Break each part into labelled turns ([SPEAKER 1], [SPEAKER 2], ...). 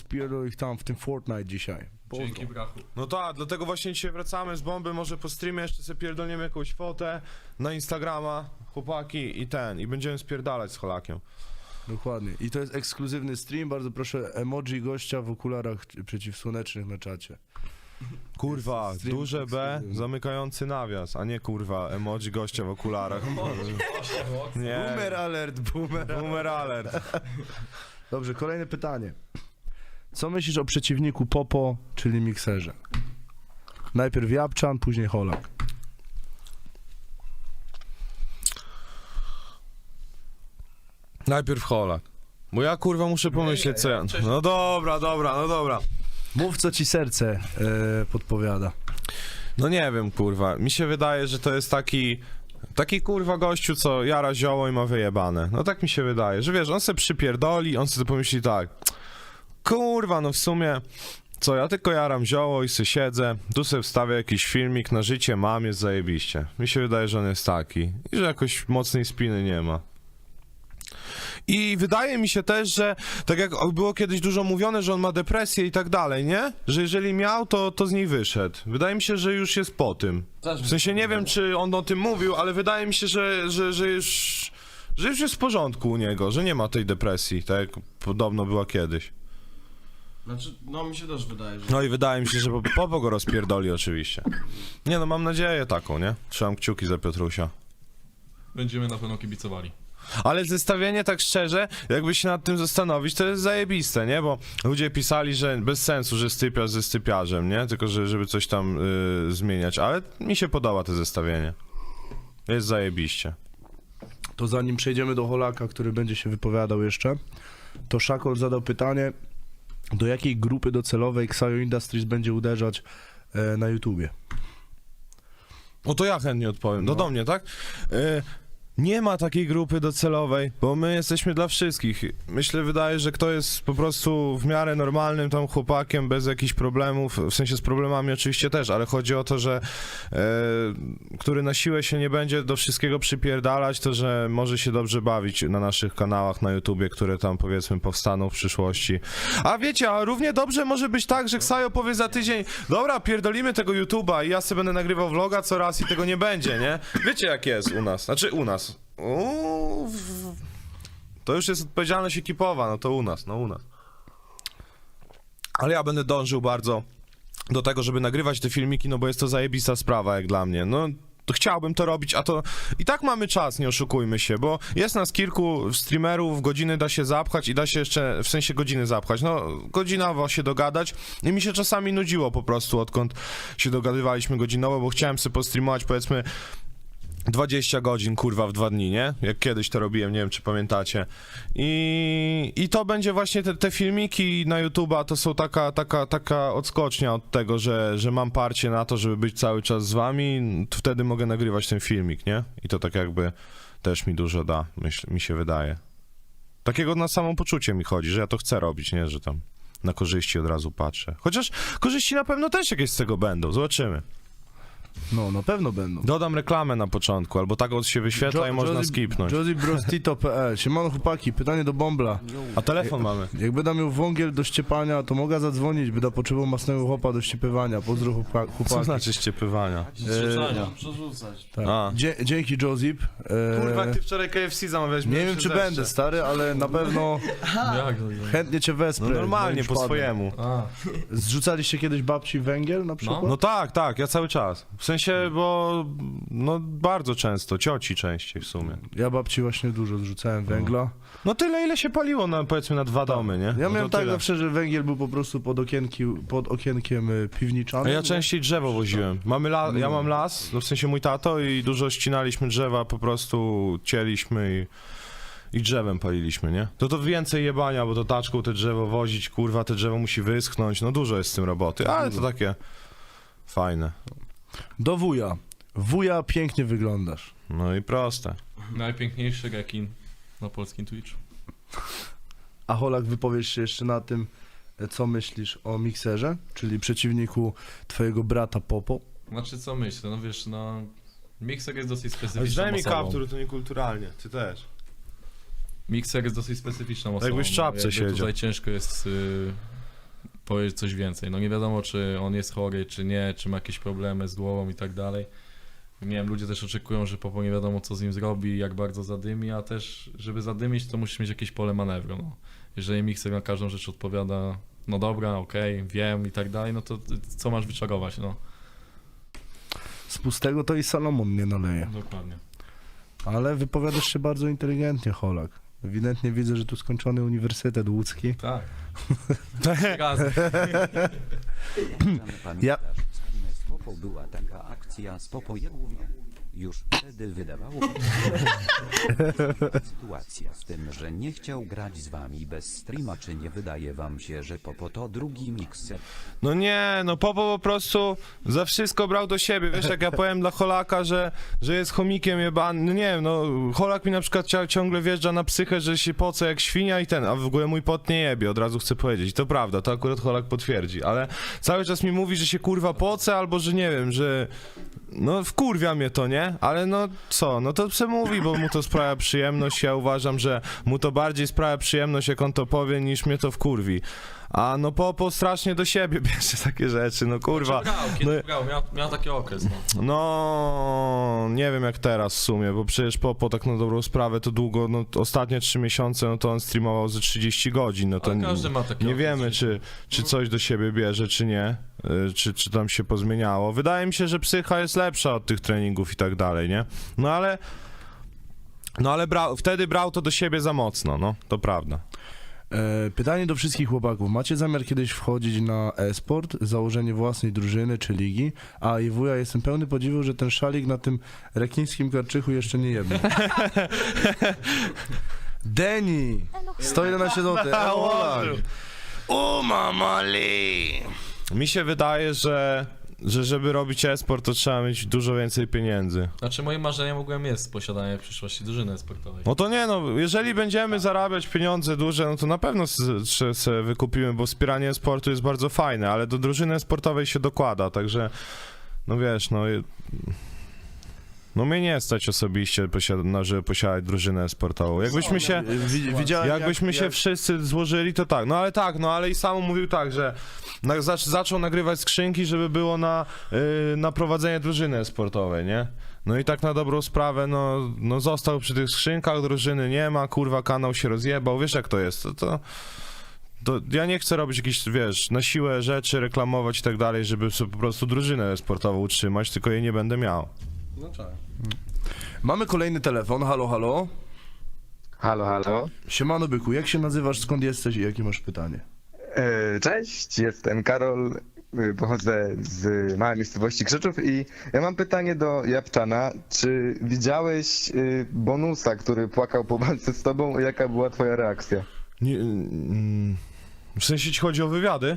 [SPEAKER 1] rozpierdol ich tam w tym Fortnite dzisiaj. Pozdro.
[SPEAKER 2] Dzięki brachu.
[SPEAKER 3] No tak, dlatego właśnie dzisiaj wracamy z bomby, może po streamie jeszcze sobie pierdolniemy jakąś fotę na Instagrama, chłopaki i ten, i będziemy spierdalać z Holakiem.
[SPEAKER 1] Dokładnie. I to jest ekskluzywny stream. Bardzo proszę emoji gościa w okularach przeciwsłonecznych na czacie.
[SPEAKER 3] Kurwa,
[SPEAKER 1] Stream
[SPEAKER 3] duże B,
[SPEAKER 1] ekskluzywny.
[SPEAKER 3] zamykający nawias, a nie kurwa, emoji gościa w okularach. Nie,
[SPEAKER 1] Boomer alert, boomer.
[SPEAKER 3] boomer alert.
[SPEAKER 1] Dobrze, kolejne pytanie. Co myślisz o przeciwniku Popo, czyli mikserze? Najpierw Japczan, później Holak.
[SPEAKER 3] Najpierw Holak. Bo ja kurwa muszę pomyśleć co ja... No dobra, dobra, no dobra.
[SPEAKER 1] Mów, co ci serce e, podpowiada.
[SPEAKER 3] No nie wiem, kurwa. Mi się wydaje, że to jest taki. Taki kurwa gościu, co jara zioło i ma wyjebane. No tak mi się wydaje, że wiesz, on se przypierdoli, on sobie pomyśli tak. Kurwa, no w sumie. Co, ja tylko jaram zioło i se siedzę, tu sobie wstawię jakiś filmik na życie mam, jest zajebiście. Mi się wydaje, że on jest taki i że jakoś mocnej spiny nie ma. I wydaje mi się też, że tak jak było kiedyś dużo mówione, że on ma depresję i tak dalej, nie? Że jeżeli miał, to, to z niej wyszedł. Wydaje mi się, że już jest po tym. W sensie nie wiem, czy on o tym mówił, ale wydaje mi się, że, że, że już. Że już jest w porządku u niego, że nie ma tej depresji, tak jak podobno była kiedyś.
[SPEAKER 4] Znaczy, no mi się też wydaje, że...
[SPEAKER 3] No i wydaje mi się, że Popo go rozpierdoli oczywiście. Nie no, mam nadzieję taką, nie? Trzymam kciuki za Piotrusia.
[SPEAKER 2] Będziemy na pewno kibicowali.
[SPEAKER 3] Ale zestawienie, tak szczerze, jakby się nad tym zastanowić, to jest zajebiste, nie? Bo ludzie pisali, że bez sensu, że stypiarz ze stypiarzem, nie? Tylko, że, żeby coś tam y, zmieniać. Ale mi się podoba to zestawienie. Jest zajebiście.
[SPEAKER 1] To zanim przejdziemy do Holaka, który będzie się wypowiadał jeszcze, to Szakol zadał pytanie, do jakiej grupy docelowej Xayo Industries będzie uderzać e, na YouTubie?
[SPEAKER 3] No to ja chętnie odpowiem. No,
[SPEAKER 1] No.
[SPEAKER 3] do mnie, tak? Y, nie ma takiej grupy docelowej, bo my jesteśmy dla wszystkich. Myślę, wydaje, że kto jest po prostu w miarę normalnym tam chłopakiem, bez jakichś problemów, w sensie z problemami oczywiście też, ale chodzi o to, że e, który na siłę się nie będzie do wszystkiego przypierdalać, to że może się dobrze bawić na naszych kanałach na YouTubie, które tam powiedzmy powstaną w przyszłości. A wiecie, a równie dobrze może być tak, że Ksajo powie za tydzień, dobra, pierdolimy tego YouTuba i ja sobie będę nagrywał vloga co raz i tego nie będzie, nie? Wiecie jak jest u nas, znaczy u nas. To już jest odpowiedzialność ekipowa, no to u nas, no u nas. Ale ja będę dążył bardzo do tego, żeby nagrywać te filmiki, no bo jest to zajebista sprawa jak dla mnie. No to chciałbym to robić, a to i tak mamy czas, nie oszukujmy się, bo jest nas kilku streamerów, godziny da się zapchać i da się jeszcze, w sensie godziny zapchać, no godzinowo się dogadać i mi się czasami nudziło po prostu, odkąd się dogadywaliśmy godzinowo, bo chciałem sobie postreamować powiedzmy 20 godzin, kurwa, w dwa dni, nie? Jak kiedyś to robiłem, nie wiem, czy pamiętacie. I, i to będzie właśnie te, te filmiki na YouTube'a, to są taka, taka, taka odskocznia od tego, że, że mam parcie na to, żeby być cały czas z wami, to wtedy mogę nagrywać ten filmik, nie? I to tak jakby też mi dużo da, myśl, mi się wydaje. Takiego na samopoczucie mi chodzi, że ja to chcę robić, nie? Że tam na korzyści od razu patrzę. Chociaż korzyści na pewno też jakieś z tego będą, zobaczymy.
[SPEAKER 1] No, na pewno będą.
[SPEAKER 3] Dodam reklamę na początku, albo tak od się wyświetla i można skipnąć.
[SPEAKER 1] JosieBrostito.pl Siemano chłopaki, pytanie do Bombla.
[SPEAKER 3] A telefon mamy.
[SPEAKER 1] Jak będę miał wągiel do ściepania, to mogę zadzwonić, by da potrzebował masnego chłopa do ściepywania. Pozdro chłopa-
[SPEAKER 3] Co
[SPEAKER 1] chłopaki.
[SPEAKER 3] znaczy ściepywania?
[SPEAKER 4] Przerzucania, przerzucać.
[SPEAKER 1] Tak.
[SPEAKER 3] A.
[SPEAKER 1] Dzie- dzięki Josip. E,
[SPEAKER 3] Kurwa, ty wczoraj KFC zamawiałeś.
[SPEAKER 1] nie
[SPEAKER 3] miałem
[SPEAKER 1] wiem
[SPEAKER 3] się
[SPEAKER 1] czy
[SPEAKER 3] zeszczę.
[SPEAKER 1] będę stary, ale na pewno
[SPEAKER 2] Jak to
[SPEAKER 1] chętnie cię wesprę.
[SPEAKER 3] No normalnie, po swojemu.
[SPEAKER 2] A,
[SPEAKER 1] Zrzucaliście kiedyś babci węgiel na przykład?
[SPEAKER 3] No tak, tak, ja cały czas. W sensie, bo no bardzo często, cioci częściej w sumie.
[SPEAKER 1] Ja babci właśnie dużo zrzucałem węgla.
[SPEAKER 3] No tyle, ile się paliło na, powiedzmy na dwa domy, nie?
[SPEAKER 1] Ja
[SPEAKER 3] no
[SPEAKER 1] miałem
[SPEAKER 3] to
[SPEAKER 1] tak
[SPEAKER 3] tyle.
[SPEAKER 1] zawsze, że węgiel był po prostu pod, okienki, pod okienkiem y,
[SPEAKER 3] A
[SPEAKER 1] piwniczanym.
[SPEAKER 3] ja częściej drzewo woziłem. Mamy la, ja mam las, no w sensie mój tato i dużo ścinaliśmy drzewa, po prostu cieliśmy i, i drzewem paliliśmy, nie? To to więcej jebania, bo to taczką te drzewo wozić, kurwa, te drzewo musi wyschnąć, no dużo jest z tym roboty, ale to takie fajne.
[SPEAKER 1] Do wuja. Wuja, pięknie wyglądasz.
[SPEAKER 3] No i proste.
[SPEAKER 2] najpiękniejszy rekin na polskim Twitchu.
[SPEAKER 1] A Holak, wypowiesz się jeszcze na tym, co myślisz o mikserze, czyli przeciwniku twojego brata Popo.
[SPEAKER 2] Znaczy co myślę, no wiesz, no... Mixer jest dosyć
[SPEAKER 3] Ale
[SPEAKER 2] specyficzną
[SPEAKER 3] Zdaj mi
[SPEAKER 2] osobą.
[SPEAKER 3] kaptur, to niekulturalnie, ty też.
[SPEAKER 2] Mixer jest dosyć specyficzną osobą.
[SPEAKER 3] Jakbyś w czapce
[SPEAKER 2] Jakby
[SPEAKER 3] siedział.
[SPEAKER 2] Tutaj ciężko jest y, powiedzieć coś więcej. No nie wiadomo, czy on jest chory, czy nie, czy ma jakieś problemy z głową i tak dalej. Nie wiem, ludzie też oczekują, że Popo nie wiadomo, co z nim zrobi, jak bardzo zadymi, a też, żeby zadymić, to musisz mieć jakieś pole manewru. No. Jeżeli mikser na każdą rzecz odpowiada, no dobra, okej, wiem i tak dalej, no to co masz wyczarować, no.
[SPEAKER 1] Z pustego to i Salomon nie naleje.
[SPEAKER 2] Dokładnie.
[SPEAKER 1] Ale wypowiadasz się bardzo inteligentnie, Holak. Ewidentnie widzę, że tu skończony Uniwersytet Łódzki.
[SPEAKER 2] Tak.
[SPEAKER 5] Pamiętasz,
[SPEAKER 1] Ja-
[SPEAKER 5] z Popo była taka akcja z Popo Jegłówną. Już wtedy wydawało mi się, sytuacja z tym, że nie chciał grać z wami bez streama, czy nie wydaje wam się, że Popo to drugi mikser?
[SPEAKER 3] No nie, no Popo po prostu za wszystko brał do siebie. Wiesz, jak ja powiem dla Holaka, że, że jest chomikiem jebany, no nie wiem, no Holak mi na przykład ciągle wjeżdża na psychę, że się poce jak świnia i ten, a w ogóle mój pot nie jebie, od razu chcę powiedzieć. To prawda, to akurat Holak potwierdzi, ale cały czas mi mówi, że się kurwa poce, albo że nie wiem, że no wkurwia mnie to, nie? Ale no co, no to se mówi, bo mu to sprawia przyjemność, ja uważam, że mu to bardziej sprawia przyjemność, jak on to powie, niż mnie to wkurwi. A no Popo strasznie do siebie bierze takie rzeczy, no kurwa.
[SPEAKER 2] Grał, kiedy
[SPEAKER 3] No-
[SPEAKER 2] grał, miał, miał taki okres, no.
[SPEAKER 3] No, nie wiem jak teraz w sumie, bo przecież Popo tak na dobrą sprawę to długo, no ostatnie trzy miesiące, no to on streamował ze 30 godzin, no to
[SPEAKER 2] Ale każdy ma taki
[SPEAKER 3] nie
[SPEAKER 2] okres
[SPEAKER 3] wiemy
[SPEAKER 2] w życiu.
[SPEAKER 3] czy, czy coś do siebie bierze, czy nie, czy, czy tam się pozmieniało. Wydaje mi się, że psycha jest lepsza od tych treningów i tak dalej, nie? No ale, no ale brał, wtedy brał to do siebie za mocno, no, to prawda.
[SPEAKER 1] E, pytanie do wszystkich chłopaków. Macie zamiar kiedyś wchodzić na e-sport, założenie własnej drużyny czy ligi? A i wuja, jestem pełny podziwu, że ten szalik na tym rekińskim karczychu jeszcze nie jebnie. Deni! 111 zł. O mamali!
[SPEAKER 3] Mi się wydaje, że, że żeby robić e-sport, to trzeba mieć dużo więcej pieniędzy.
[SPEAKER 2] Znaczy moim marzeniem ogółem jest posiadanie w przyszłości drużyny sportowej.
[SPEAKER 3] No to nie, no, jeżeli będziemy zarabiać pieniądze duże, no to na pewno se wykupimy, bo wspieranie sportu jest bardzo fajne, ale do drużyny sportowej się dokłada, także, no wiesz, no... No mnie nie stać osobiście, posiada, no, żeby posiadać drużynę sportową. Jakbyśmy się...
[SPEAKER 1] Wi- Widziałem,
[SPEAKER 3] Jakbyśmy
[SPEAKER 1] jak,
[SPEAKER 3] się
[SPEAKER 1] jak,
[SPEAKER 3] wszyscy złożyli, to tak. No ale tak, no ale i sam mówił tak, że na, zac- zaczął nagrywać skrzynki, żeby było na, y, na prowadzenie drużyny sportowej, nie? No i tak na dobrą sprawę, no, no został przy tych skrzynkach, drużyny nie ma, kurwa, kanał się rozjebał, wiesz jak to jest, to, to, to ja nie chcę robić jakichś, wiesz, na siłę rzeczy, reklamować i tak dalej, żeby sobie po prostu drużynę sportową utrzymać, tylko jej nie będę miał.
[SPEAKER 4] No tak.
[SPEAKER 1] Mamy kolejny telefon. Halo, halo.
[SPEAKER 6] Halo, halo.
[SPEAKER 1] Siemano Byku, jak się nazywasz, skąd jesteś i jakie masz pytanie?
[SPEAKER 6] E, Cześć, jestem Karol, e, pochodzę z małej miejscowości Krzyczów i ja mam pytanie do Japczana. Czy widziałeś e, bonusa, który płakał po walce z tobą i jaka była twoja reakcja?
[SPEAKER 3] Nie, mm, w sensie ci chodzi o wywiady?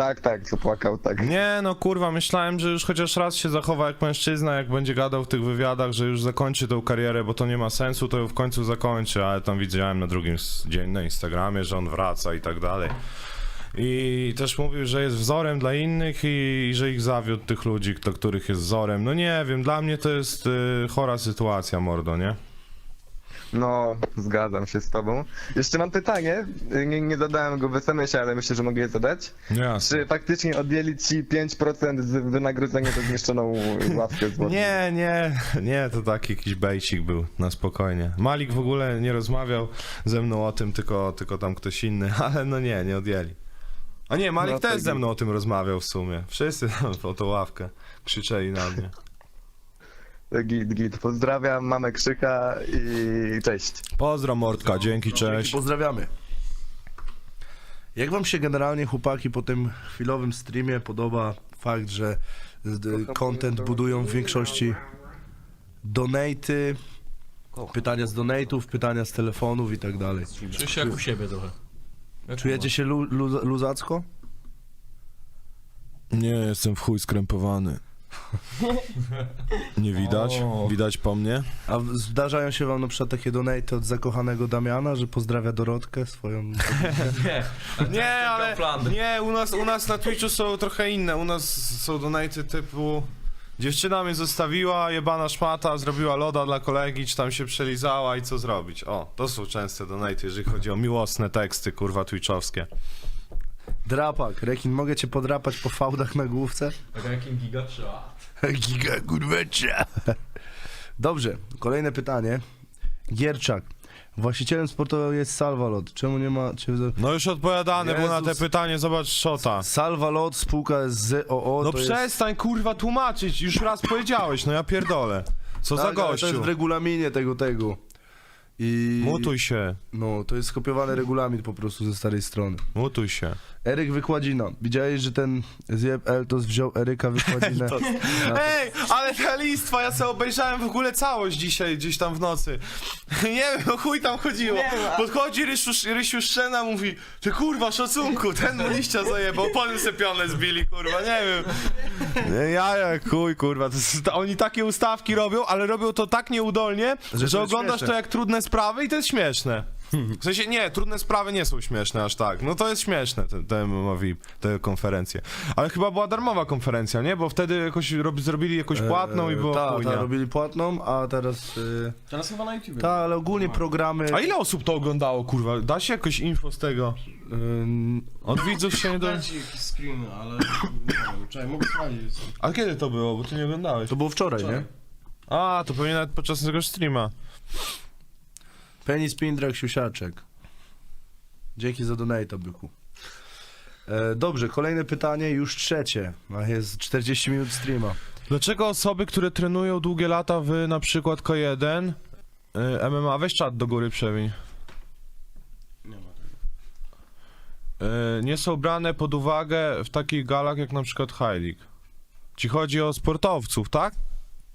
[SPEAKER 6] Tak, tak, płakał, tak.
[SPEAKER 3] Nie, no kurwa, myślałem, że już chociaż raz się zachowa jak mężczyzna, jak będzie gadał w tych wywiadach, że już zakończy tą karierę, bo to nie ma sensu, to ją w końcu zakończy, ale tam widziałem na drugim dzień na Instagramie, że on wraca i tak dalej. I też mówił, że jest wzorem dla innych i, i że ich zawiódł tych ludzi, dla których jest wzorem. No nie wiem, dla mnie to jest y, chora sytuacja, mordo, nie?
[SPEAKER 6] No, zgadzam się z tobą. Jeszcze mam pytanie, nie, nie zadałem go w SMS-ie, ale myślę, że mogę je zadać.
[SPEAKER 3] Jasne.
[SPEAKER 6] Czy faktycznie odjęli ci 5% z wynagrodzenia za zniszczoną ławkę z wodą?
[SPEAKER 3] Nie, nie, nie, to taki jakiś bejcik był, na spokojnie. Malik w ogóle nie rozmawiał ze mną o tym, tylko, tylko tam ktoś inny, ale no nie, nie odjęli. A nie, Malik
[SPEAKER 6] No
[SPEAKER 3] też
[SPEAKER 6] tak
[SPEAKER 3] ze mną o tym rozmawiał w sumie. Wszyscy tam o tą ławkę krzyczeli na mnie.
[SPEAKER 6] Git, git. Pozdrawiam mamę Krzycha i cześć.
[SPEAKER 3] Pozdro Mordka, dzięki, cześć.
[SPEAKER 1] Pozdrawiamy. Jak wam się generalnie, chłopaki, po tym chwilowym streamie podoba fakt, że z- content budują w większości donaty, pytania z donatów, pytania z telefonów i tak dalej.
[SPEAKER 2] Czuję się jak u siebie trochę. Jak
[SPEAKER 1] Czujecie się lu, lu, luzacko?
[SPEAKER 3] Nie, jestem w chuj skrępowany. Nie widać?
[SPEAKER 2] O.
[SPEAKER 3] Widać po mnie?
[SPEAKER 1] A w- zdarzają się wam na przykład takie donaty od zakochanego Damiana, że pozdrawia Dorotkę swoją...
[SPEAKER 2] Nie,
[SPEAKER 3] Nie, ale nie, u nas, u nas na Twitchu są trochę inne. U nas są donaty typu dziewczyna mnie zostawiła, jebana szmata, zrobiła loda dla kolegi, czy tam się przelizała i co zrobić. O, to są częste donaty, jeżeli chodzi o miłosne teksty, kurwa, twitchowskie.
[SPEAKER 1] Drapak, Rekin, mogę cię podrapać po fałdach na główce?
[SPEAKER 2] Ranking giga trzeba.
[SPEAKER 1] Giga kurwecza. Dobrze, kolejne pytanie. Gierczak. Właścicielem sportowym jest Salvalot. Czemu nie ma... Czy...
[SPEAKER 3] No już odpowiadane było na te
[SPEAKER 1] Jezus.
[SPEAKER 3] pytanie, zobacz Szota.
[SPEAKER 1] Salvalot, spółka z ZOO.
[SPEAKER 3] No
[SPEAKER 1] to jest...
[SPEAKER 3] przestań kurwa tłumaczyć, już raz powiedziałeś, no ja pierdolę. Co za
[SPEAKER 1] Tak, ale To jest w regulaminie tego, tego. I...
[SPEAKER 3] Mutuj się,
[SPEAKER 1] No, to jest skopiowany regulamin po prostu ze starej strony.
[SPEAKER 3] mutuj się.
[SPEAKER 1] Eryk Wykładzina. Widziałeś, że ten zjeb Eltos wziął Eryka Wykładzinę? Na-
[SPEAKER 3] Ej, ale ta listwa, ja sobie obejrzałem w ogóle całość dzisiaj, gdzieś tam w nocy. Nie wiem, o chuj tam chodziło. Podchodzi Rysiu, Rysiu Szczena, mówi, ty kurwa, szacunku, ten mu liścia zajebał, potem se pionę zbili, kurwa, nie wiem. Ja jak chuj, kurwa, to, jest- to oni takie ustawki robią, ale robią to tak nieudolnie,
[SPEAKER 1] Że
[SPEAKER 3] że,
[SPEAKER 1] to jest
[SPEAKER 3] oglądasz
[SPEAKER 1] śmieszne.
[SPEAKER 3] to jak trudne sprawy i to jest śmieszne. W sensie, nie, trudne sprawy nie są śmieszne aż tak. No to jest śmieszne, te, te MMA VIP, te konferencje. Ale chyba była darmowa konferencja, nie? Bo wtedy jakoś rob, zrobili jakąś płatną i było
[SPEAKER 1] Tak, tak, robili płatną, a teraz... Yy,
[SPEAKER 4] Teraz chyba na YouTube.
[SPEAKER 1] tak, ale ogólnie programy...
[SPEAKER 3] A ile osób to oglądało, kurwa? Da się jakoś info z tego?
[SPEAKER 1] Yy,
[SPEAKER 3] Od widzów się nie do...
[SPEAKER 4] Dam ci jakiś screen, ale nie wiem, czekaj, mogę sprawdzić.
[SPEAKER 3] A kiedy to było? Bo ty nie oglądałeś.
[SPEAKER 1] to było wczoraj, nie?
[SPEAKER 3] A, to pewnie nawet podczas tego streama.
[SPEAKER 1] Penis Pindrak Siusiaczek. Dzięki za donate, byku. E, dobrze, kolejne pytanie, już trzecie. A jest 40 minut streama.
[SPEAKER 3] Dlaczego osoby, które trenują długie lata w na przykład K1, y, MMA, weź czat do góry przewiń,
[SPEAKER 4] Nie ma tego.
[SPEAKER 3] y, nie są brane pod uwagę w takich galach jak na przykład High League? Ci chodzi o sportowców, tak?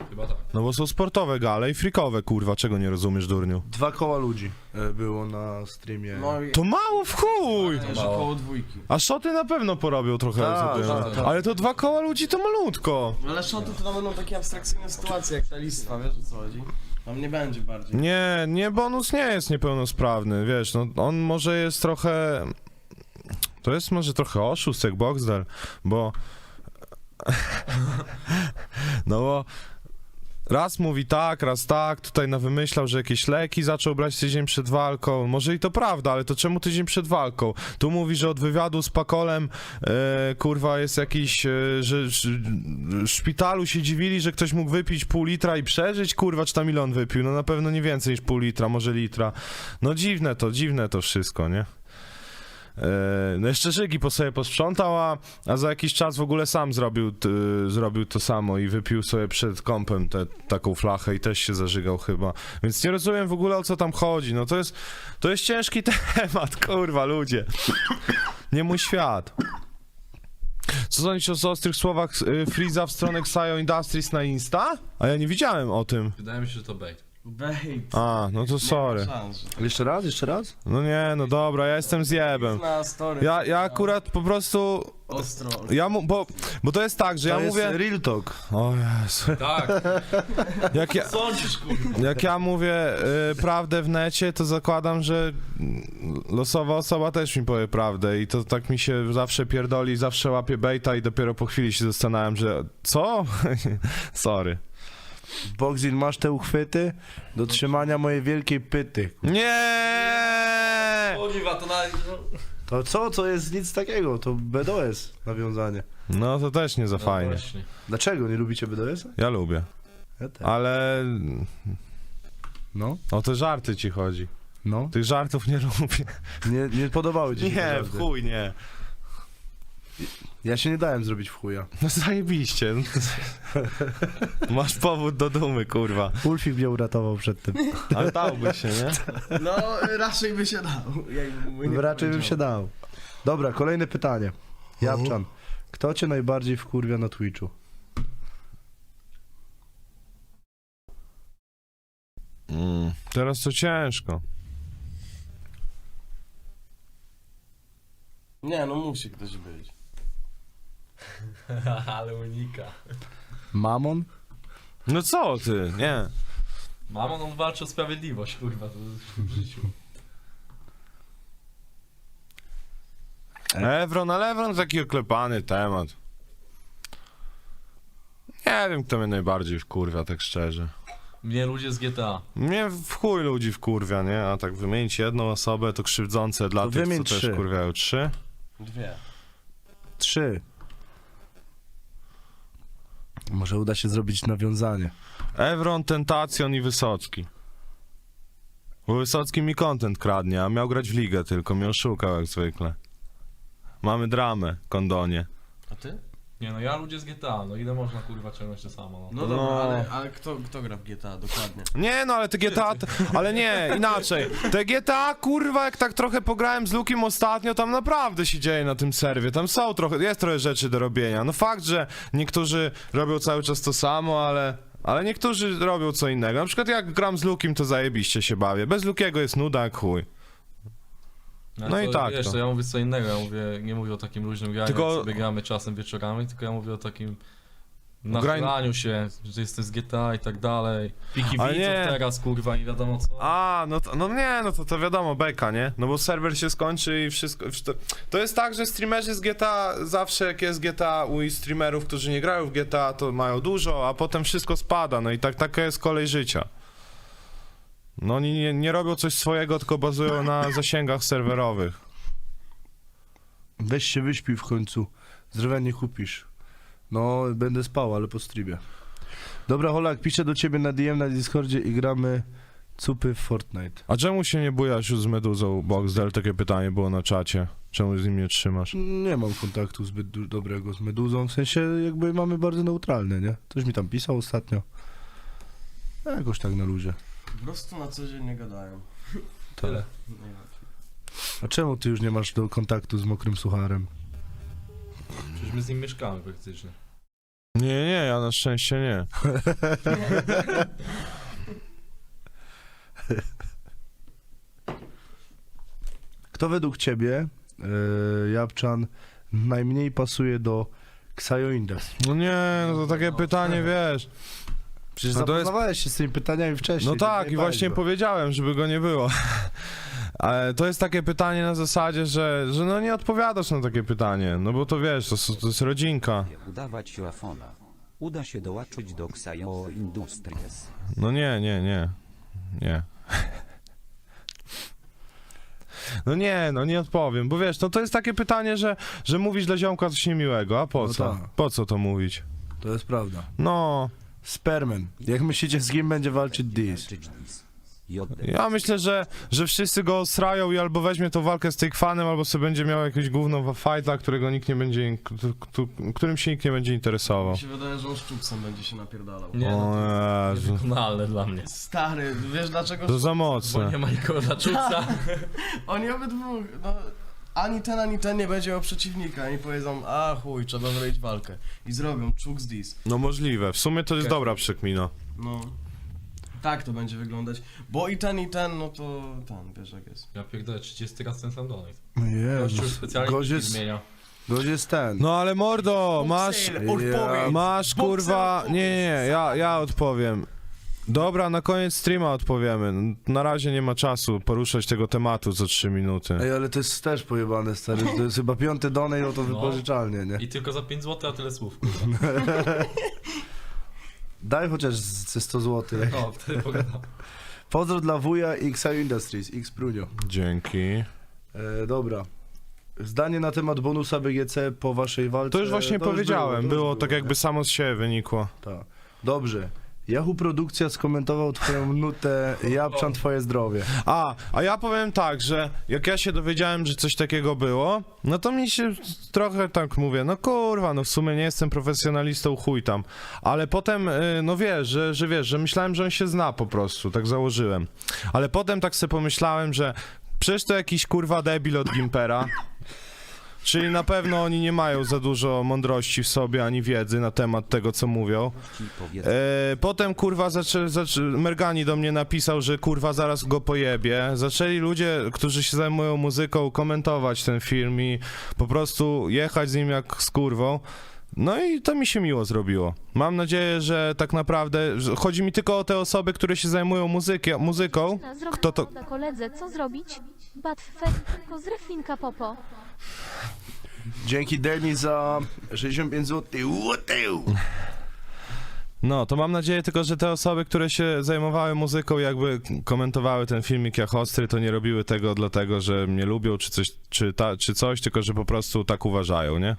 [SPEAKER 2] Chyba tak.
[SPEAKER 3] No bo są sportowe gale i frikowe, kurwa, czego nie rozumiesz, durniu?
[SPEAKER 1] Dwa koła ludzi e, było na streamie.
[SPEAKER 4] No i
[SPEAKER 3] To mało w chuj!
[SPEAKER 4] że
[SPEAKER 2] mało.
[SPEAKER 4] koło dwójki.
[SPEAKER 3] A szoty na pewno porobią trochę
[SPEAKER 1] Tak,
[SPEAKER 3] za tym.
[SPEAKER 1] tak, tak.
[SPEAKER 3] Ale to dwa koła ludzi to malutko.
[SPEAKER 4] Ale szoty to będą takie abstrakcyjne sytuacje jak ta listwa, wiesz o co chodzi? Tam nie będzie bardziej.
[SPEAKER 3] Nie, nie, bonus nie jest niepełnosprawny, wiesz, no on może jest trochę... To jest może trochę oszust jak Boxdel, bo... no bo... Raz mówi tak, raz tak, tutaj na wymyślał, że jakieś leki zaczął brać tydzień przed walką. Może i to prawda, ale to czemu tydzień przed walką? Tu mówi, że od wywiadu z Pakolem e, kurwa jest jakiś, e, że, w szpitalu się dziwili, że ktoś mógł wypić pół litra i przeżyć, kurwa, czy tam ile on wypił? No na pewno nie więcej niż pół litra, może litra. No dziwne to, dziwne to wszystko, nie? E, No jeszcze Żygi po sobie posprzątał, a, a za jakiś czas w ogóle sam zrobił, t, zrobił to samo i wypił sobie przed kąpem tę taką flachę i też się zażygał chyba. Więc nie rozumiem w ogóle o co tam chodzi. No to jest, to jest ciężki temat, kurwa, ludzie. Nie mój świat. Co sądzisz o ostrych słowach y, Freeza w stronę Xayo Industries na Insta? A ja nie widziałem o tym.
[SPEAKER 2] Wydaje mi się, że to bait.
[SPEAKER 4] Babe.
[SPEAKER 3] A, no to sorry.
[SPEAKER 1] Jeszcze raz, jeszcze raz?
[SPEAKER 3] No nie, no dobra, ja jestem zjebem.
[SPEAKER 4] Na story.
[SPEAKER 3] Ja, ja akurat po prostu
[SPEAKER 4] Ostro.
[SPEAKER 3] Ja mu, bo, bo to jest tak, że
[SPEAKER 1] To
[SPEAKER 3] ja
[SPEAKER 1] jest
[SPEAKER 3] mówię.
[SPEAKER 1] real talk.
[SPEAKER 3] O Jezu.
[SPEAKER 2] Tak,
[SPEAKER 3] Jak ja,
[SPEAKER 4] Sądzisz, kurwa.
[SPEAKER 3] jak ja mówię y, prawdę w necie, to zakładam, że losowa osoba też mi powie prawdę i to tak mi się zawsze pierdoli, zawsze łapie bejta i dopiero po chwili się zastanawiam, że co? Sorry.
[SPEAKER 1] Boxin, masz te uchwyty do trzymania mojej wielkiej pyty.
[SPEAKER 3] Nie!
[SPEAKER 2] Oliwa, to na...
[SPEAKER 1] To co? To jest nic takiego, to BDOS nawiązanie.
[SPEAKER 3] No to też nie za fajnie.
[SPEAKER 2] Właśnie.
[SPEAKER 1] Dlaczego? Nie lubicie BDOS?
[SPEAKER 3] Ja lubię.
[SPEAKER 1] Ja też.
[SPEAKER 3] Ale
[SPEAKER 1] No,
[SPEAKER 3] o te żarty ci chodzi.
[SPEAKER 1] no.
[SPEAKER 3] Tych żartów nie lubię.
[SPEAKER 1] Nie, nie podobały ci się te
[SPEAKER 3] Nie,
[SPEAKER 1] żarty.
[SPEAKER 3] w chuj nie.
[SPEAKER 1] Ja się nie dałem zrobić w chuja.
[SPEAKER 3] No zajebiście. Masz powód do dumy, kurwa.
[SPEAKER 1] Ulfik mnie uratował przed tym.
[SPEAKER 3] Ale dałby się, nie?
[SPEAKER 4] No, raczej by się dał. Nie
[SPEAKER 1] Raczej bym się dał. Dobra, kolejne pytanie. Japczan, kto cię najbardziej wkurwia na Twitchu?
[SPEAKER 3] Mm, teraz to ciężko.
[SPEAKER 4] Nie, no musi ktoś być.
[SPEAKER 2] Ale unika.
[SPEAKER 1] Mamon?
[SPEAKER 3] No co ty, nie.
[SPEAKER 2] Mamon, on walczy o sprawiedliwość, kurwa, to w życiu.
[SPEAKER 3] Evron, ale Evron taki oklepany temat. Nie wiem, kto mnie najbardziej wkurwia, tak szczerze.
[SPEAKER 2] Mnie ludzie z GTA.
[SPEAKER 3] Mnie w chuj ludzi wkurwia, nie? A tak wymienić jedną osobę to krzywdzące dla
[SPEAKER 1] To
[SPEAKER 3] tych, co
[SPEAKER 1] wymień
[SPEAKER 3] też
[SPEAKER 1] trzy.
[SPEAKER 3] wkurwiają. Trzy?
[SPEAKER 4] Dwie.
[SPEAKER 1] Trzy. Może uda się zrobić nawiązanie.
[SPEAKER 3] Evron, Tentacjon i Wysocki. Bo Wysocki mi content kradnie, a miał grać w ligę tylko, mnie oszukał jak zwykle. Mamy dramę, kondonie.
[SPEAKER 4] A ty?
[SPEAKER 2] Nie no, ja ludzie z GTA, no ile można kurwa ciągnąć to samo, no.
[SPEAKER 4] No
[SPEAKER 3] No.
[SPEAKER 4] dobra, ale, ale kto, kto gra w GTA dokładnie?
[SPEAKER 3] Nie, no ale te GTA, t- ale nie, inaczej. Te GTA, kurwa, jak tak trochę pograłem z Lukiem ostatnio, tam naprawdę się dzieje na tym serwie. Tam są trochę, jest trochę rzeczy do robienia. No fakt, że niektórzy robią cały czas to samo, ale, ale niektórzy robią co innego. Na przykład jak gram z Lukiem, to zajebiście się bawię. Bez Lukiego jest nuda jak chuj.
[SPEAKER 2] Ale
[SPEAKER 3] No i
[SPEAKER 2] to,
[SPEAKER 3] tak
[SPEAKER 2] Wiesz,
[SPEAKER 3] to.
[SPEAKER 2] to ja mówię co innego, ja mówię, nie mówię o takim luźnym graniu,
[SPEAKER 3] Tylko-
[SPEAKER 2] jak sobie gramy czasem wieczorami, tylko ja mówię o takim nachlaniu się, że jestem z GTA i tak dalej. Piki
[SPEAKER 3] Ale
[SPEAKER 2] widzów
[SPEAKER 3] nie.
[SPEAKER 2] teraz, kurwa, nie wiadomo co.
[SPEAKER 3] A, no, to, no nie, no to, to wiadomo, beka, nie? No bo serwer się skończy i wszystko. To, to jest tak, że streamerzy z GTA, zawsze jak jest GTA u streamerów, którzy nie grają w GTA, to mają dużo, a potem wszystko spada, no i tak taka jest kolej życia. No oni nie, nie robią coś swojego, tylko bazują na zasięgach serwerowych.
[SPEAKER 1] Weź się wyśpij w końcu. Zdrowia nie kupisz. No, będę spał, ale po streamie. Dobra, Holak, piszę do ciebie na DM na Discordzie i gramy cupy w Fortnite.
[SPEAKER 3] A czemu się nie bujasz już z Meduzą, Boxdel? Takie pytanie było na czacie. Czemu z nim nie trzymasz?
[SPEAKER 1] Nie mam kontaktu zbyt du- dobrego z Meduzą, w sensie jakby mamy bardzo neutralne, nie? Ktoś mi tam pisał ostatnio. A Jakoś tak na luzie.
[SPEAKER 4] Po prostu na co dzień nie gadają.
[SPEAKER 2] Tyle.
[SPEAKER 4] Najlepiej.
[SPEAKER 1] A czemu ty już nie masz do kontaktu z mokrym sucharem?
[SPEAKER 2] Przecież my z nim mieszkamy praktycznie.
[SPEAKER 3] Nie, nie, ja na szczęście nie.
[SPEAKER 1] Kto według ciebie, yy, Japczan, najmniej pasuje do Xayo Index?
[SPEAKER 3] No nie, no to takie pytanie, wiesz.
[SPEAKER 1] Przecież
[SPEAKER 3] No to jest-
[SPEAKER 1] zapoznawałeś się z tymi pytaniami wcześniej.
[SPEAKER 3] No tak, i
[SPEAKER 1] nie
[SPEAKER 3] właśnie
[SPEAKER 1] go.
[SPEAKER 3] powiedziałem, żeby go nie było. Ale to jest takie pytanie na zasadzie, że, że no nie odpowiadasz na takie pytanie, no bo to wiesz, to, s- to jest rodzinka.
[SPEAKER 5] Udawać Rafona. Uda się dołączyć do Xayo Industries.
[SPEAKER 3] No nie, nie, nie, nie. No nie, no nie odpowiem, bo wiesz, no to jest takie pytanie, że, że mówisz dla ziomka coś niemiłego, a po
[SPEAKER 1] No
[SPEAKER 3] co?
[SPEAKER 1] tak.
[SPEAKER 3] Po co to mówić?
[SPEAKER 1] To jest prawda.
[SPEAKER 3] No,
[SPEAKER 1] Spermen. Jak myślicie, z kim będzie walczyć.
[SPEAKER 5] JD.
[SPEAKER 3] ja myślę, że, że wszyscy go osrają i albo weźmie tą walkę z Takefanem, albo sobie będzie miał jakieś gówno fajta, którego nikt nie będzie, którym się nikt nie będzie interesował.
[SPEAKER 4] Mi się wydaje, że on szczupcem będzie się napierdalał.
[SPEAKER 2] Nie, no,
[SPEAKER 3] O
[SPEAKER 2] to
[SPEAKER 3] Jezu,
[SPEAKER 2] niewykonalne dla mnie.
[SPEAKER 4] Stary, wiesz dlaczego?
[SPEAKER 3] to za
[SPEAKER 2] Bo
[SPEAKER 3] mocne.
[SPEAKER 2] nie ma nikogo dla czuca.
[SPEAKER 4] Oni obydwu, no... Ani ten, ani ten nie będzie miał przeciwnika. Oni powiedzą, a chuj, trzeba wygrać walkę. I zrobią czuk z dis.
[SPEAKER 3] No możliwe, w sumie to jest
[SPEAKER 2] Okej.
[SPEAKER 3] dobra przekmina.
[SPEAKER 4] No. Tak to będzie wyglądać. Bo i ten, i ten, no to ten, wiesz jak jest.
[SPEAKER 2] Ja pierdolę 30 raz ten sam donate.
[SPEAKER 1] Jezus.
[SPEAKER 2] Gościu specjalnie
[SPEAKER 1] Gość jest,
[SPEAKER 2] zmienia.
[SPEAKER 1] gość jest ten.
[SPEAKER 3] No ale mordo, masz, masz kurwa, nie, nie, ja, ja odpowiem. Dobra, na koniec streama odpowiemy. Na razie nie ma czasu poruszać tego tematu co 3 minuty.
[SPEAKER 1] Ej, ale to jest też pojebane, stary. To jest chyba piąty donate o to
[SPEAKER 2] No.
[SPEAKER 1] wypożyczalnie, nie?
[SPEAKER 2] I tylko za 5 zł, a tyle słów. kurwa.
[SPEAKER 1] Daj chociaż ze 100 zł.
[SPEAKER 2] No, wtedy pogadam.
[SPEAKER 1] Pozdro dla wuja i Xayo Industries, X Prunio.
[SPEAKER 3] Dzięki.
[SPEAKER 1] E, dobra. Zdanie na temat bonusa BGC po waszej walce.
[SPEAKER 3] To już właśnie
[SPEAKER 1] to już
[SPEAKER 3] powiedziałem, było tak
[SPEAKER 1] nie?
[SPEAKER 3] jakby samo z siebie wynikło.
[SPEAKER 1] Tak. Dobrze. Yahoo Produkcja skomentował twoją nutę Japczan, twoje zdrowie.
[SPEAKER 3] A, a ja powiem tak, że jak ja się dowiedziałem, że coś takiego było, no to mi się trochę tak mówię, no kurwa, no w sumie nie jestem profesjonalistą, chuj tam. Ale potem, y, no wiesz, że, że wiesz, że myślałem, że on się zna po prostu, tak założyłem. Ale potem tak sobie pomyślałem, że przecież to jakiś kurwa debil od Gimpera. Czyli na pewno oni nie mają za dużo mądrości w sobie ani wiedzy na temat tego, co mówią. E, potem kurwa zaczę, zaczę, Mergani do mnie napisał, że kurwa zaraz go pojebie. Zaczęli ludzie, którzy się zajmują muzyką, komentować ten film i po prostu jechać z nim jak z kurwą. No i to mi się miło zrobiło. Mam nadzieję, że tak naprawdę że chodzi mi tylko o te osoby, które się zajmują muzyki, muzyką. Kto to?
[SPEAKER 7] Koledze, co zrobić? Batfę, tylko z popo.
[SPEAKER 1] Dzięki Demi za 65 zł.
[SPEAKER 3] No, to mam nadzieję tylko, że te osoby, które się zajmowały muzyką, jakby komentowały ten filmik jak ostry, to nie robiły tego dlatego, że mnie lubią, czy coś, czy, ta, czy coś, tylko że po prostu tak uważają, nie?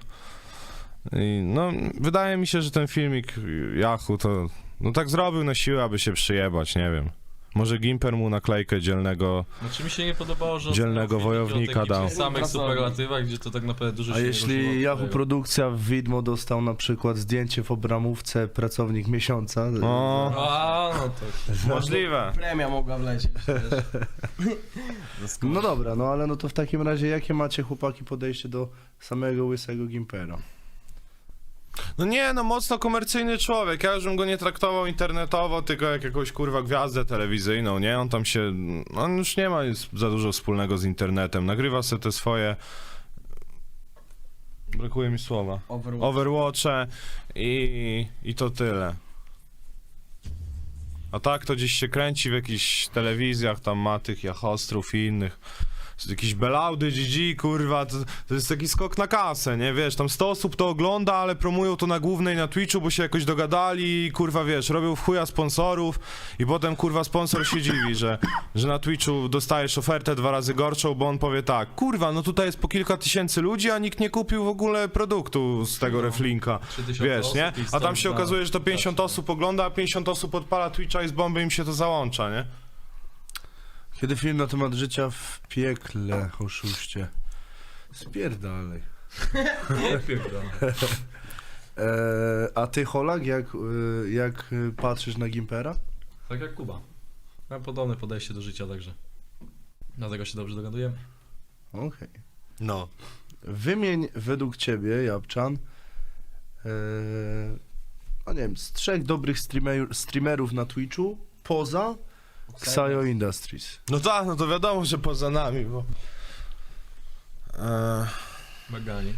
[SPEAKER 3] I no, wydaje mi się, że ten filmik Yahoo to, no tak zrobił na siłę, aby się przyjebać, nie wiem. Może Gimper mu naklejkę dzielnego,
[SPEAKER 2] Znaczy mi się nie podobało, że on
[SPEAKER 3] Dzielnego
[SPEAKER 2] filmiki o
[SPEAKER 3] wojownika
[SPEAKER 2] takich
[SPEAKER 3] dał.
[SPEAKER 2] samych superlatywach, gdzie to tak naprawdę dużo
[SPEAKER 1] A
[SPEAKER 2] się nie
[SPEAKER 1] jeśli
[SPEAKER 2] różniło
[SPEAKER 1] Yahoo. Produkcja w widmo dostał na przykład zdjęcie w obramówce pracownik miesiąca.
[SPEAKER 3] O.
[SPEAKER 2] A, no to...
[SPEAKER 3] możliwe.
[SPEAKER 4] Premia mogła wlecieć. wiesz.
[SPEAKER 1] No dobra, no ale no to w takim razie jakie macie chłopaki podejście do samego łysego Gimpera?
[SPEAKER 3] No nie, no mocno komercyjny człowiek. Ja już bym go nie traktował internetowo, tylko jak jakąś kurwa gwiazdę telewizyjną, nie? On tam się. On już nie ma za dużo wspólnego z internetem. Nagrywa sobie te swoje. Brakuje mi słowa.
[SPEAKER 4] Overwatch.
[SPEAKER 3] Overwatche i, i to tyle. A tak to gdzieś się kręci w jakichś telewizjach, tam ma tych jachostrów i innych. Jakieś belaudy, GG, kurwa, to, to jest taki skok na kasę, nie, wiesz, tam 100 osób to ogląda, ale promują to na głównej na Twitchu, bo się jakoś dogadali i kurwa, wiesz, robią w chuja sponsorów i potem kurwa sponsor się dziwi, że, że na Twitchu dostajesz ofertę dwa razy gorszą, bo on powie tak, kurwa, no tutaj jest po kilka tysięcy ludzi, a nikt nie kupił w ogóle produktu z tego reflinka.
[SPEAKER 2] 3000
[SPEAKER 3] Wiesz, nie? A tam się
[SPEAKER 2] stąd
[SPEAKER 3] okazuje, że to 50 osób ogląda, a 50 osób odpala Twitcha i z bomby im się to załącza, nie?
[SPEAKER 1] Kiedy film na temat życia w piekle, oszuście? Spierdalej. Eee, a ty, Holak, jak, y, jak patrzysz na Gimpera?
[SPEAKER 2] Tak jak Kuba. Mam podobne podejście do życia, także... Dlatego się dobrze dogadujemy.
[SPEAKER 1] Okej.
[SPEAKER 3] No.
[SPEAKER 1] Wymień według ciebie, Japczan, eee, no nie wiem, z trzech dobrych streamer, streamerów na Twitchu poza Xayo Industries.
[SPEAKER 3] No tak, no to wiadomo, że poza nami, bo...
[SPEAKER 2] Megani.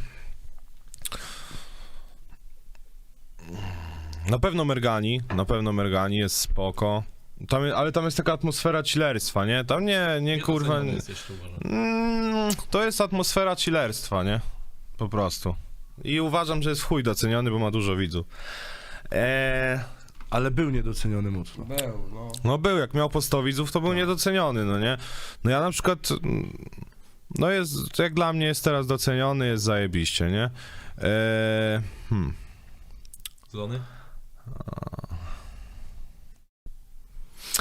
[SPEAKER 3] na pewno Mergani, na pewno Mergani jest spoko. Tam, ale tam jest taka atmosfera chillerstwa, nie? Tam nie, nie kurwa...
[SPEAKER 2] Uważam.
[SPEAKER 3] Mm, to jest atmosfera chillerstwa, nie? Po prostu. I uważam, że jest w chuj doceniony, bo ma dużo widzów. Eee,
[SPEAKER 1] Ale był niedoceniony mocno.
[SPEAKER 4] Był, no.
[SPEAKER 3] no był, jak miał po 100 widzów, to był niedoceniony, no nie? No ja na przykład, mm, no jest, jak dla mnie jest teraz doceniony, jest zajebiście, nie? Eee, hmm.
[SPEAKER 2] Zony?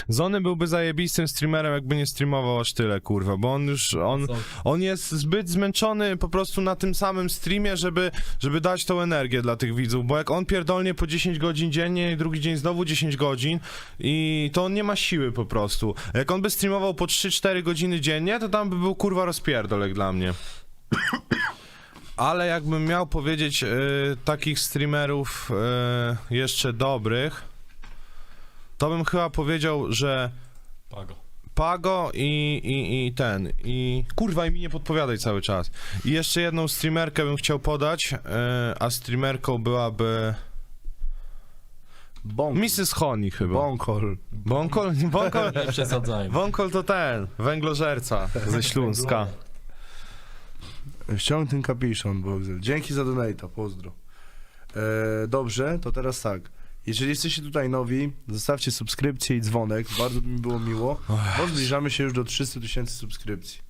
[SPEAKER 3] Zony byłby zajebistym streamerem, jakby nie streamował aż tyle, kurwa, bo on już, on, on jest zbyt zmęczony po prostu na tym samym streamie, żeby, żeby dać tą energię dla tych widzów, bo jak on pierdolnie po 10 godzin dziennie i drugi dzień znowu 10 godzin i to on nie ma siły po prostu. Jak on by streamował po 3-4 godziny dziennie, to tam by był kurwa rozpierdolek dla mnie. Ale jakbym miał powiedzieć y, takich streamerów y, jeszcze dobrych, to bym chyba powiedział, że
[SPEAKER 2] Pago.
[SPEAKER 3] Pago i, i, i ten, i kurwa i mi nie podpowiadaj cały czas. I jeszcze jedną streamerkę bym chciał podać, e, a streamerką byłaby
[SPEAKER 1] Bąk.
[SPEAKER 3] Mrs. Honey chyba.
[SPEAKER 1] Bąkol.
[SPEAKER 3] Bonkol? Bonkol?
[SPEAKER 2] Nie przesadzajmy.
[SPEAKER 3] Bonkol to ten, węglożerca ze Śląska.
[SPEAKER 1] Ściąg ten kapiszon, Boxel. Dzięki za donata, pozdro. E, dobrze, to teraz tak. Jeżeli jesteście tutaj nowi, zostawcie subskrypcję i dzwonek, bardzo by mi było miło, bo zbliżamy się już do 300 tysięcy subskrypcji.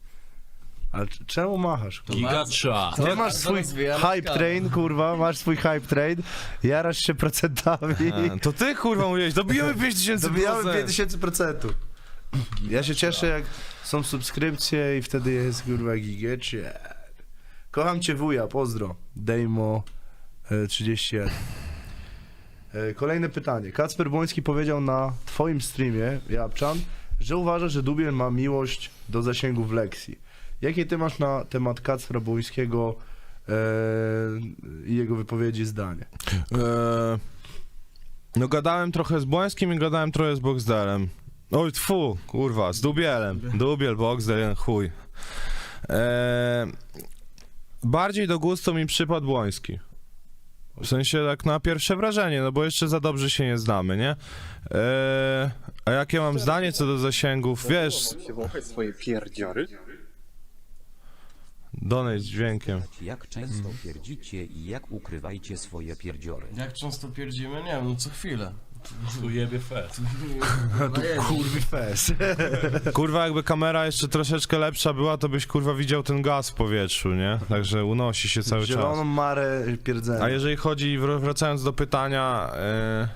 [SPEAKER 1] Ale c- czemu machasz? kurwa?
[SPEAKER 2] Gigacha.
[SPEAKER 1] Ty masz
[SPEAKER 4] bardzo
[SPEAKER 1] swój hype train, kurwa, masz swój hype train, jarasz się procentami,
[SPEAKER 3] to ty kurwa mówiłeś, dobijamy 5000
[SPEAKER 1] dobijamy 5000 procentów. Ja się cieszę, jak są subskrypcje i wtedy jest, kurwa, gigecie. Kocham cię wuja, pozdro. Dejmo e, 31. E, Kolejne pytanie. Kacper Błoński powiedział na twoim streamie, Japczan, że uważa, że Dubiel ma miłość do zasięgów Lexi. Jakie ty masz na temat Kacpra Błońskiego e, i jego wypowiedzi zdanie?
[SPEAKER 3] E, no gadałem trochę z Błońskim i gadałem trochę z Boxdelem. Oj, tfu, kurwa, z Dubielem. Dubiel, Boxdel, chuj. Bardziej do gustu mi przypadł Błoński. W sensie tak na pierwsze wrażenie, no bo jeszcze za dobrze się nie znamy, nie? E, a jakie mam zdanie co do zasięgów? Wiesz,
[SPEAKER 8] się wąchać swoje pierdziory?
[SPEAKER 3] Donate z dźwiękiem.
[SPEAKER 5] Jak często pierdzicie i jak ukrywajcie swoje pierdziory?
[SPEAKER 4] Jak często pierdzimy? Nie wiem, no co chwilę.
[SPEAKER 2] Tu jebie fest.
[SPEAKER 1] Kurwi fest.
[SPEAKER 3] Kurwa, jakby kamera jeszcze troszeczkę lepsza była, to byś kurwa widział ten gaz w powietrzu, nie? Także unosi się cały czas.
[SPEAKER 1] Zieloną marę pierdzenia.
[SPEAKER 3] A jeżeli chodzi, wr- wracając do pytania, e,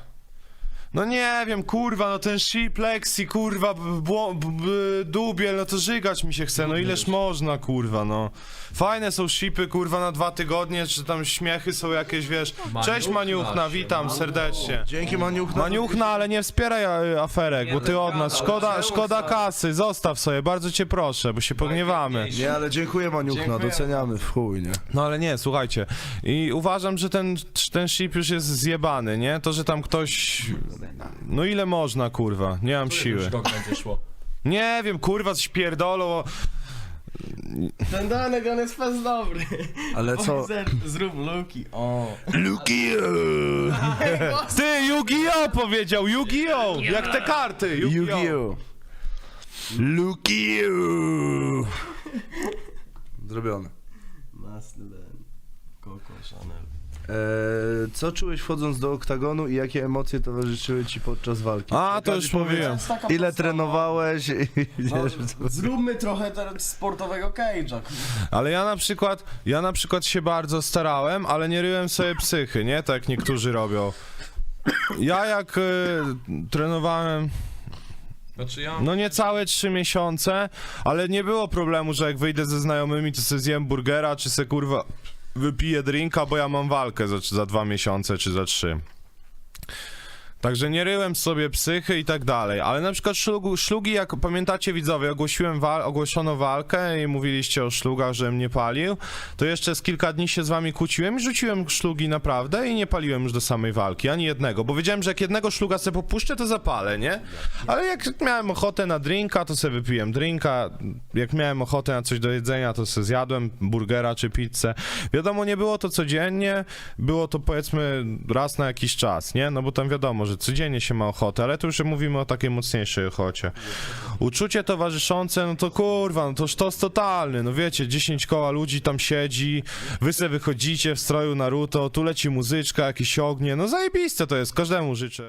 [SPEAKER 3] no nie wiem, kurwa, no ten ship Lexi, kurwa, b- bło- b- b- dubiel, no to żygać mi się chce, no ileż można, kurwa, no. Fajne są shipy, kurwa, na dwa tygodnie, czy tam śmiechy są jakieś, wiesz. Cześć Maniuchna, witam serdecznie.
[SPEAKER 1] Dzięki Maniuch.
[SPEAKER 3] Maniuchna, ale nie wspieraj e, aferek, bo ty od nas, szkoda, szkoda kasy, zostaw sobie, bardzo cię proszę, bo się pogniewamy.
[SPEAKER 1] Nie, ale dziękuję Maniuchna, doceniamy w chuj, nie?
[SPEAKER 3] No ale nie, słuchajcie. I uważam, że ten, ten ship już jest zjebany, nie? To, że tam ktoś. No ile można, kurwa? Nie mam siły.
[SPEAKER 2] Rok będzie szło.
[SPEAKER 3] Nie wiem, kurwa, coś pierdolą.
[SPEAKER 4] Ten Danek, on jest fest dobry.
[SPEAKER 1] Ale co?
[SPEAKER 4] Zer- Zrób luki, o.
[SPEAKER 1] Luki-o!
[SPEAKER 3] Ty, Yu-Gi-Oh! powiedział! Yu-Gi-Oh! Jak te karty! Yu-Gi-Oh!
[SPEAKER 1] Yu-Gi-Oh! Zrobione.
[SPEAKER 4] Masny. Coco Chanel.
[SPEAKER 1] Eee, co czułeś wchodząc do oktagonu i jakie emocje towarzyszyły ci podczas walki?
[SPEAKER 3] A, to już mówiłem.
[SPEAKER 4] jest taka
[SPEAKER 1] Ile
[SPEAKER 4] podstawa.
[SPEAKER 1] trenowałeś? i-
[SPEAKER 4] No,
[SPEAKER 1] wiesz, co-
[SPEAKER 4] zróbmy trochę teraz sportowego cage'a.
[SPEAKER 3] Ale ja na przykład, ja na przykład się bardzo starałem, ale nie ryłem sobie psychy, nie? Tak jak niektórzy robią. Ja jak y, trenowałem
[SPEAKER 2] Znaczy ja
[SPEAKER 3] No niecałe trzy miesiące, ale nie było problemu, że jak wyjdę ze znajomymi, to sobie zjem burgera, czy se kurwa wypiję drinka, bo ja mam walkę za, za dwa miesiące, czy za trzy. Także nie ryłem sobie psychy i tak dalej, ale na przykład szlugu, szlugi, jak pamiętacie widzowie, ogłosiłem wal, ogłoszono walkę i mówiliście o szlugach, że mnie palił, to jeszcze z kilka dni się z wami kłóciłem i rzuciłem szlugi naprawdę i nie paliłem już do samej walki, ani jednego, bo wiedziałem, że jak jednego szluga sobie popuszczę, to zapalę, nie? Ale jak miałem ochotę na drinka, to sobie wypiłem drinka, jak miałem ochotę na coś do jedzenia, to sobie zjadłem burgera czy pizzę. Wiadomo, nie było to codziennie, było to powiedzmy raz na jakiś czas, nie? No bo tam wiadomo, że codziennie się ma ochotę, ale tu już mówimy o takiej mocniejszej ochocie. Uczucie towarzyszące, no to kurwa, no to sztos totalny, no wiecie, 10 koła ludzi tam siedzi, wy sobie wychodzicie w stroju Naruto, tu leci muzyczka, jakieś ognie, no zajebiste to jest, każdemu życzę.